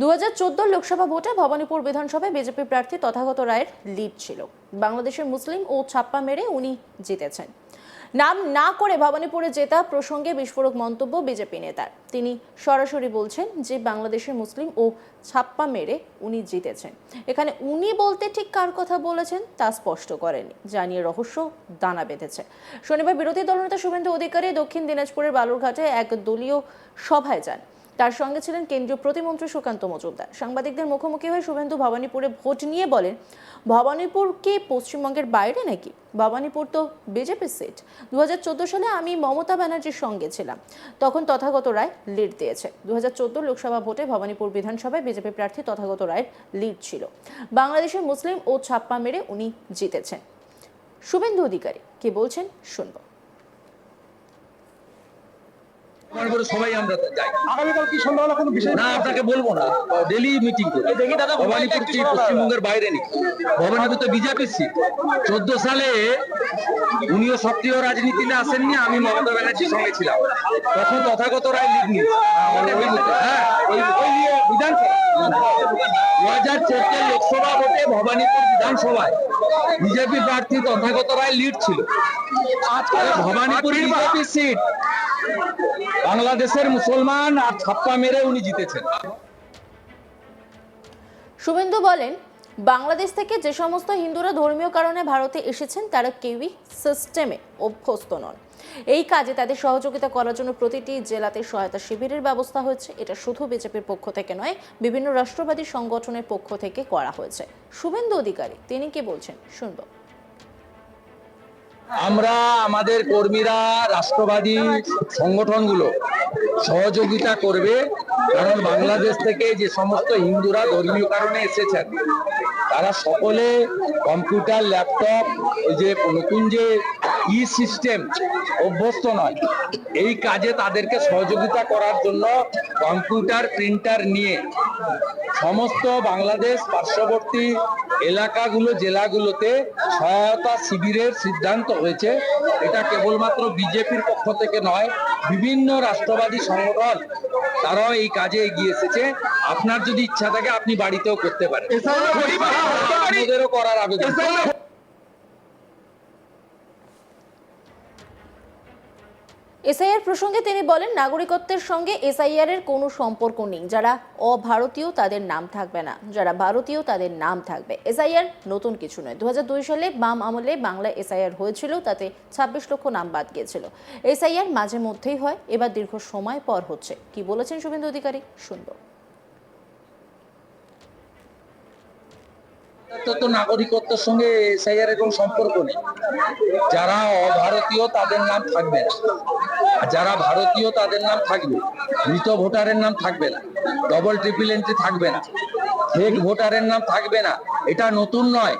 দুহাজার চোদ্দ লোকসভা ভোটে ভবানীপুর বিধানসভায় বিজেপি প্রার্থী তথাগত রায়ের লিড ছিল। বাংলাদেশের মুসলিম ও ছাপ্পা মেরে উনি জিতেছেন। নাম না করে ভবানীপুরে জেতা প্রসঙ্গে বিস্ফোরক মন্তব্য বিজেপি নেতার। তিনি সরাসরি বলছেন যে বাংলাদেশের মুসলিম ও ছাপ্পা মেরে উনি জিতেছেন। এখানে উনি বলতে ঠিক কার কথা বলেছেন তা স্পষ্ট করেনি। জানিয়ে রহস্য দানা বেঁধেছে। শনিবার বিরোধী দলনেতা শুভেন্দু অধিকারী দক্ষিণ দিনাজপুরের বালুরঘাটে এক দলীয় সভায় যান। তার সঙ্গে ছিলেন কেন্দ্রীয় প্রতিমন্ত্রী সুকান্ত মজুমদার। সাংবাদিকদের মুখোমুখি হয়ে শুভেন্দু ভবানীপুরে ভোট নিয়ে বলেন, ভবানীপুর কি পশ্চিমবঙ্গের বাইরে নাকি? ভবানীপুর তো বিজেপির সিট। দু হাজার চোদ্দ সালে আমি মমতা ব্যানার্জির সঙ্গে ছিলাম। তখন তথাগত রায় লিড দিয়েছে। দু হাজার চোদ্দ লোকসভা ভোটে ভবানীপুর বিধানসভায় বিজেপি প্রার্থী তথাগত রায়ের লিড ছিল। বাংলাদেশের মুসলিম ও ছাপ্পা মেরে উনি জিতেছেন। শুভেন্দু অধিকারী কি বলছেন শুনব। আমার করে সবাই আমরা যাই। আগামীকাল কি সন্ধ্যাবেলা কোনো বিষয়? না আপনাকে বলব না। ডেলি মিটিং করি। দেখি দাদা, ভবানীপুর পশ্চিমবঙ্গের বাইরে নেই ভবানীপুর তো বিজেপির সিট চোদ্দ সালে উনিও সক্রিয় রাজনীতিতে আসেননি আমি মমতা ব্যানার্জির সঙ্গে ছিলাম। তখন তথাগত রায় নিয়েছে হ্যাঁ বিধানসভা। দু হাজার চোদ্দ লোকসভা ভোটে ভবানীপুর বিধানসভায় বিজেপি প্রার্থী তথাগত রায় লিড ছিল। আরে ভবানীপুর বিজেপি সিট বাংলাদেশের মুসলমান আর ছাপ্পা মেরে উনি জিতেছেন। শুভেন্দু বলেন, বাংলাদেশ থেকে যে সমস্ত হিন্দুরা ধর্মীয় কারণে ভারতে এসেছেন, তারা কেউই সিস্টেমে অভ্যস্ত নন। এই কাজে তাদের সহযোগিতা করার জন্য প্রতিটি জেলাতে সহায়তা শিবিরের ব্যবস্থা হয়েছে। এটা শুধু বিজেপির পক্ষ থেকে নয়, বিভিন্ন রাষ্ট্রবাদী সংগঠনের পক্ষ থেকে করা হয়েছে। শুভেন্দু অধিকারী, তিনি কি বলছেন? শুনব। আমরা, আমাদের কর্মীরা, রাষ্ট্রবাদী সংগঠনগুলো সহযোগিতা করবে, কারণ বাংলাদেশ থেকে যে সমস্ত হিন্দুরা ধর্মীয় কারণে এসেছেন, তারা সকলে কম্পিউটার, ল্যাপটপ ওই যে নতুন যে ই সিস্টেম অভ্যস্ত নয়। এই কাজে তাদেরকে সহযোগিতা করার জন্য কম্পিউটার প্রিন্টার নিয়ে সমস্ত বাংলাদেশ পার্শ্ববর্তী এলাকাগুলো জেলাগুলোতে সহায়তা শিবিরের সিদ্ধান্ত হয়েছে। এটা কেবলমাত্র বিজেপির পক্ষ থেকে নয় বিভিন্ন রাষ্ট্রবাদী সংগঠন তারাও এই কাজে এগিয়ে এসেছে। আপনার যদি ইচ্ছা থাকে আপনি বাড়িতেও করতে পারেন। করার আবেদন। এসআইআর প্রসঙ্গে তিনি বলেন, নাগরিকত্বের সঙ্গে এসআইআর এর কোনো সম্পর্ক নেই। যারা অভারতীয় তাদের নাম থাকবে না। যারা ভারতীয় তাদের নাম থাকবে। এসআইআর নতুন কিছু নয়। দু সালে বাম আমলে বাংলা এসআইআর হয়েছিল, তাতে ছাব্বিশ লক্ষ নাম বাদ গিয়েছিল। এসআইআর মাঝে মধ্যেই হয়, এবার দীর্ঘ সময় পর হচ্ছে। কি বলেছেন শুভেন্দু অধিকারী? শুনব তো তো নাগরিকত্বের সঙ্গে এসআইআর কোনো সম্পর্ক নেই। যারা অভারতীয়, তাদের নাম থাকবে না। যারা ভারতীয়, তাদের নাম থাকবে। মৃত ভোটারের নাম থাকবে না। ডবল ট্রিপল এন্ট্রি থাকবে না। ফেক ভোটারের নাম থাকবে না। এটা নতুন নয়।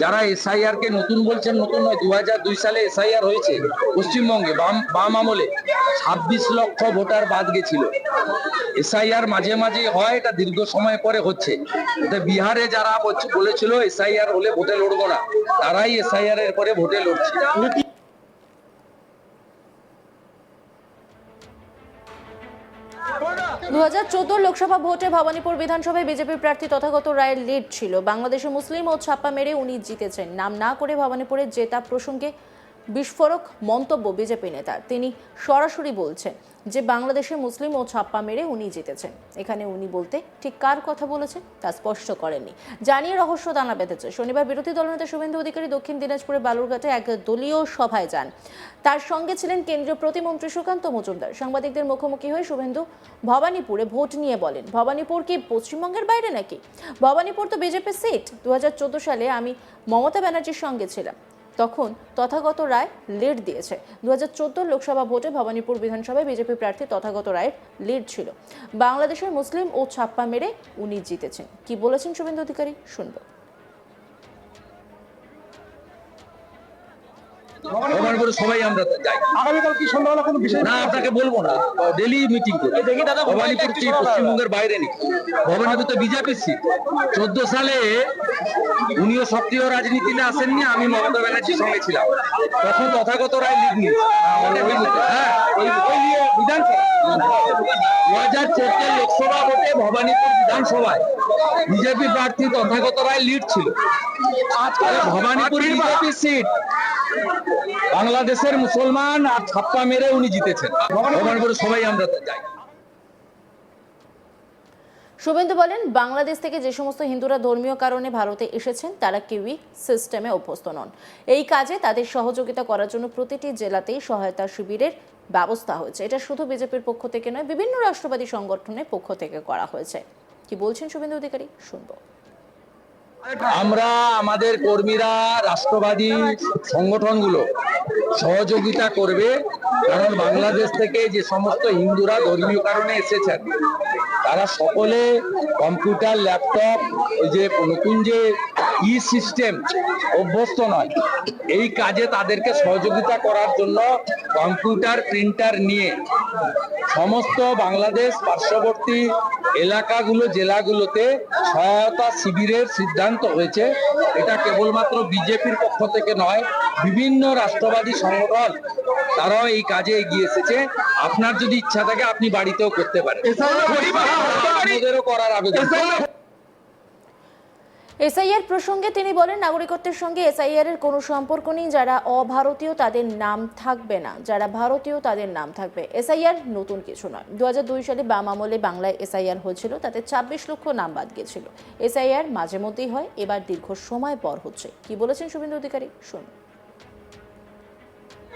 যারা এসআইআর কে নতুন বলছেন, নতুন নয়। দু দুই সালে এসআইআর হয়েছে পশ্চিমবঙ্গে, বাম বাম আমলে। ছাব্বিশ লক্ষ ভোটার বাদ গেছিল। এসআইআর মাঝে মাঝে হয়, এটা দীর্ঘ সময় পরে হচ্ছে। বিহারে যারা বলছে- বলেছিল এসআইআর হলে ভোটে লড়বো না। তারাই এসআইআর এর পরে ভোটে লড়ছে। দু লোকসভা ভোটে ভবানীপুর বিধানসভায় বিজেপির প্রার্থী তথাগত রায়ের লিড ছিল। বাংলাদেশের মুসলিম ও ছাপ্পা মেরে উনি জিতেছেন। নাম না করে ভবানীপুরের জেতা প্রসঙ্গে বিস্ফোরক মন্তব্য বিজেপি নেতার। তিনি সরাসরি বলছেন যে, বাংলাদেশের মুসলিম ও ছাপ্পা মেরে উনি জিতেছেন। এখানে উনি বলতে ঠিক কার কথা বলেছেন তা স্পষ্ট করেননি। জানিয়ে রহস্য দানা বেঁধেছে। শনিবার বিরোধী দলনেতা শুভেন্দু অধিকারী দক্ষিণ দিনাজপুরের বালুরঘাটে এক দলীয় সভায় যান। তার সঙ্গে ছিলেন কেন্দ্রীয় প্রতিমন্ত্রী সুকান্ত মজুমদার। সাংবাদিকদের মুখোমুখি হয়ে শুভেন্দু ভবানীপুরে ভোট নিয়ে বলেন, ভবানীপুর কি পশ্চিমবঙ্গের বাইরে নাকি? ভবানীপুর তো বিজেপির সিট। দু হাজার চোদ্দ সালে আমি মমতা ব্যানার্জির সঙ্গে ছিলাম। তখন তথাগত রায় লিড দিয়েছে। দু হাজার লোকসভা ভোটে ভবানীপুর বিধানসভায় বিজেপি প্রার্থী তথাগত রায়ের লিড ছিল। বাংলাদেশের মুসলিম ও ছাপ্পা মেরে উনি জিতেছেন। কি বলেছেন শুভেন্দু অধিকারী? শুনব। ভবানীপুরে সবাই আমরা যাই। আগামীকাল কি সন্ধ্যাবেলা কোনো বিষয় না আপনাকে বলব না। ডেলি মিটিং করি। দেখি দাদা, ভবানীপুর কি পশ্চিমবঙ্গের বাইরে নেই ভবানীপুর তো বিজেপির সিট চোদ্দ সালে উনিও সক্রিয় রাজনীতিতে আসেননি আমি মমতা ব্যানার্জির সঙ্গে ছিলাম। তখন তথাগত রায় লিড হ্যাঁ ওই ওই নিয়ে। বিধানসভা। দু হাজার লোকসভা ভোটে ভবানীপুর বিধানসভায় বিজেপি প্রার্থী তথাগত রায় লিড ছিল। ভবানীপুর বিজেপি সিট বাংলাদেশের মুসলমান আর ছাপ্পা মেরে উনি জিতেছেন। ভবানীপুরে সবাই আমরা যাই। শুভেন্দু বলেন, বাংলাদেশ থেকে যে সমস্ত হিন্দুরা ধর্মীয় কারণে ভারতে এসেছেন, তারা কেউই সিস্টেমে অভ্যস্ত নন। এই কাজে তাদের সহযোগিতা করার জন্য প্রতিটি জেলাতেই সহায়তা শিবিরের ব্যবস্থা হয়েছে। এটা শুধু বিজেপির পক্ষ থেকে নয়, বিভিন্ন রাষ্ট্রবাদী সংগঠনের পক্ষ থেকে করা হয়েছে। কি বলছেন শুভেন্দু অধিকারী? শুনব। আমরা, আমাদের কর্মীরা, রাষ্ট্রবাদী সংগঠনগুলো সহযোগিতা করবে, কারণ বাংলাদেশ থেকে যে সমস্ত হিন্দুরা ধর্মীয় কারণে এসেছেন তারা সকলে কম্পিউটার, ল্যাপটপ ওই যে নতুন যে ই সিস্টেম অভ্যস্ত নয়, এই কাজে তাদেরকে সহযোগিতা করার জন্য কম্পিউটার, প্রিন্টার নিয়ে সমস্ত বাংলাদেশ পার্শ্ববর্তী এলাকাগুলো, জেলাগুলোতে সহায়তা শিবিরের সিদ্ধান্ত হয়েছে। এটা কেবলমাত্র বিজেপির পক্ষ থেকে নয়, বিভিন্ন রাষ্ট্রবাদী সংগঠন তারাও এই কাজে এগিয়ে এসেছে। আপনার যদি ইচ্ছা থাকে আপনি বাড়িতেও করতে পারেন। করার আবেদন। এসআইআর প্রসঙ্গে তিনি বলেন নাগরিকত্বের সঙ্গে এসআইআর এর কোনো সম্পর্ক নেই। যারা অভারতীয় তাদের নাম থাকবে না। যারা ভারতীয় তাদের নাম থাকবে। এসআইআর নতুন কিছু নয়। দু সালে বাম আমলে বাংলায় এসআইআর হয়েছিল। তাতে ছাব্বিশ লক্ষ নাম বাদ গিয়েছিল এসআইআর মাঝে মধ্যেই হয় এবার দীর্ঘ সময় পর হচ্ছে। কি বলেছেন শুভেন্দু অধিকারী? শুনুন।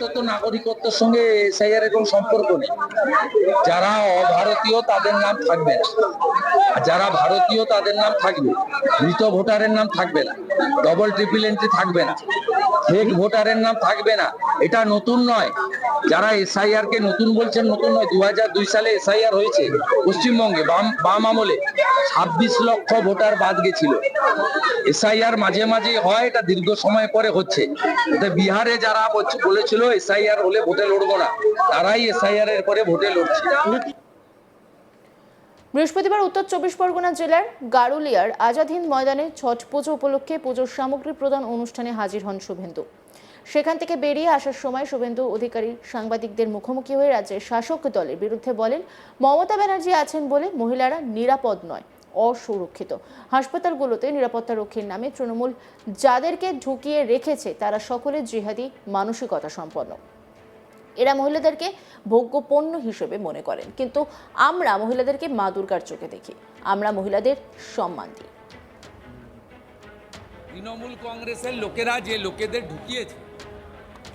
তো নাগরিকত্বের সঙ্গে এসআইআর কোনো সম্পর্ক নেই। যারা অভারতীয় তাদের নাম থাকবে না। যারা ভারতীয় তাদের নাম থাকবে মৃত ভোটারের নাম থাকবে না। ডবল ট্রিপল এন্ট্রি থাকবে না। ফেক ভোটারের নাম থাকবে না। এটা নতুন নয়। যারা এসআইআর কে নতুন বলছেন, নতুন নয় দু দুই সালে এসআইআর হয়েছে পশ্চিমবঙ্গে, বাম আমলে ছাব্বিশ লক্ষ ভোটার বাদ গেছিল। এসআইআর মাঝে মাঝে হয়, এটা দীর্ঘ সময় পরে হচ্ছে। বিহারে যারা বলেছিল এসআইআর হলে ভোটে লড়বো না। তারাই এসআইআর এর পরে ভোটে লড়ছে। বৃহস্পতিবার উত্তর চব্বিশ পরগনা জেলার গারুলিয়ার আজাদ হিন্দ ময়দানে ছট পুজো উপলক্ষে পুজোর সামগ্রী প্রদান অনুষ্ঠানে হাজির হন শুভেন্দু। সেখান থেকে বেরিয়ে আসার সময় শুভেন্দু অধিকারী সাংবাদিকদের মুখোমুখি হয়ে রাজ্যের শাসক দলের বিরুদ্ধে বলেন, মমতা ব্যানার্জি আছেন বলে মহিলারা নিরাপদ নয়, অসুরক্ষিত। হাসপাতালগুলোতে নিরাপত্তা রক্ষীর নামে তৃণমূল যাদেরকে ঢুকিয়ে রেখেছে, তারা সকলে জিহাদি মানসিকতা সম্পন্ন। এরা মহিলাদেরকে ভোগ্য পণ্য হিসেবে মনে করেন। কিন্তু আমরা মহিলাদেরকে মা দুর্গার চোখে দেখি। আমরা মহিলাদের সম্মান দিই। তৃণমূল কংগ্রেসের লোকেরা যে লোকেদের ঢুকিয়েছে